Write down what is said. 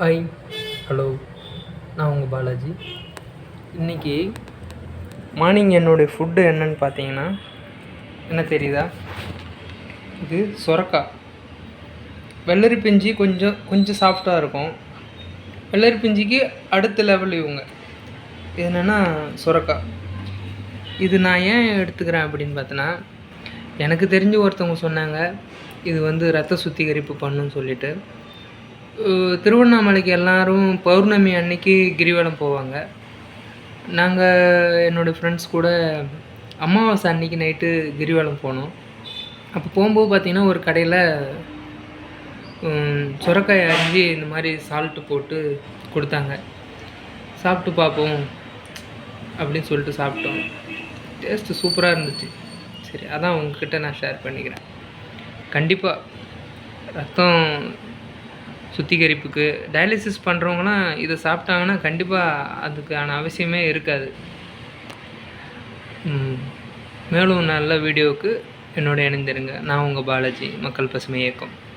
Hi hello நான் உங்கள் பாலாஜி. இன்றைக்கி மார்னிங் என்னுடைய ஃபுட்டு என்னன்னு பார்த்தீங்கன்னா என்ன தெரியுதா? இது சொரக்காய். வெள்ளரி பிஞ்சு கொஞ்சம் கொஞ்சம் சாஃப்டாக இருக்கும். வெள்ளரி பிஞ்சிக்கு அடுத்த லெவல் இவங்க. இது என்னென்னா சொரக்காய். இது நான் ஏன் எடுத்துக்கிறேன் அப்படின்னு பார்த்தோன்னா எனக்கு தெரிஞ்ச ஒருத்தவங்க சொன்னாங்க இது வந்து ரத்த சுத்திகரிப்பு பண்ணுன்னு சொல்லிட்டு. திருவண்ணாமலைக்கு எல்லாரும் பௌர்ணமி அன்னைக்கு கிரிவலம் போவாங்க. நாங்கள் என்னோடய ஃப்ரெண்ட்ஸ் கூட அமாவாசை அன்னைக்கு நைட்டு கிரிவலம் போனோம். அப்போ போகும்போது பார்த்திங்கன்னா ஒரு கடையில் சுரக்காய் அரிஞ்சு இந்த மாதிரி சால்ட்டு போட்டு கொடுத்தாங்க. சாப்பிட்டு பார்ப்போம் அப்படின்னு சொல்லிட்டு சாப்பிட்டோம். டேஸ்ட்டு சூப்பராக இருந்துச்சு. சரி அதான் உங்ககிட்ட நான் ஷேர் பண்ணிக்கிறேன். கண்டிப்பாக ரத்தம் சுத்திகரிப்புக்கு. டயாலிசிஸ் பண்ணுறவங்களாம் இதை சாப்பிட்டாங்கன்னா கண்டிப்பாக அதுக்கான அவசியமே இருக்காது. ம், மேலும் நல்ல வீடியோவுக்கு என்னோட இணைந்திருங்க. நான் உங்கள் பாலாஜி மக்கள் பசுமை இயக்கம்.